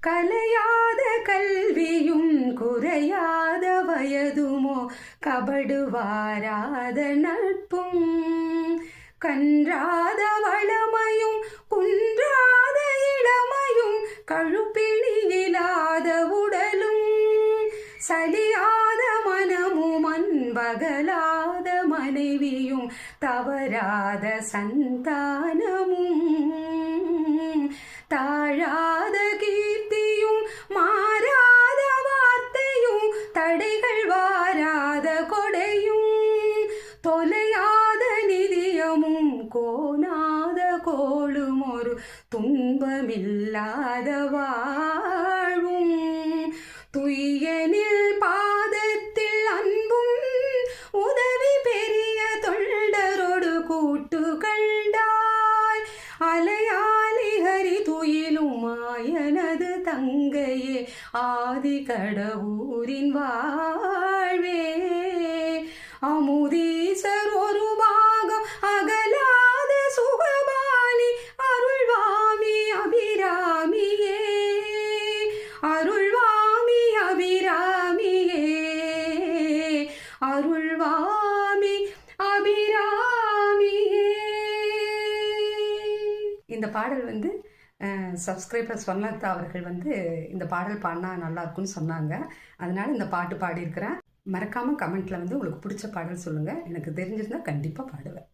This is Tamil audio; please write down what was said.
கலையாத கல்வியும் குறையாத வயதுமோ கபடுவாராத நட்பும் கன்றாத வளமையும் குன்றாத இளமையும் கழுப்பிணியிலாத உடலும் சலியாத மனமும் அன்பகலாத மனைவியும் தவறாத சந்தானமும் தாழாத கோணாத கோளும் ஒரு துன்பமில்லாத வாழும் துய்யனில் பாதத்தில் அன்பும் உதவி பெரிய தொண்டரோடு கூட்டு கண்டாய். அலையாலி ஹரி துயிலும் மாயனது தங்கையே ஆதி கடவுரின் வாழ்வே. அருள்வாமி அபிராமியே இந்த பாடல் வந்து சப்ஸ்கிரைபர் சொன்னதா அவர்கள் வந்து இந்த பாடல் பாடினா நல்லா இருக்கும்னு சொன்னாங்க. அதனால இந்த பாட்டு பாடியிருக்கிறேன். மறக்காமல் கமெண்ட்டில் வந்து உங்களுக்கு பிடிச்ச பாடல் சொல்லுங்கள் எனக்கு தெரிஞ்சிருந்தால் கண்டிப்பாக பாடுவேன்.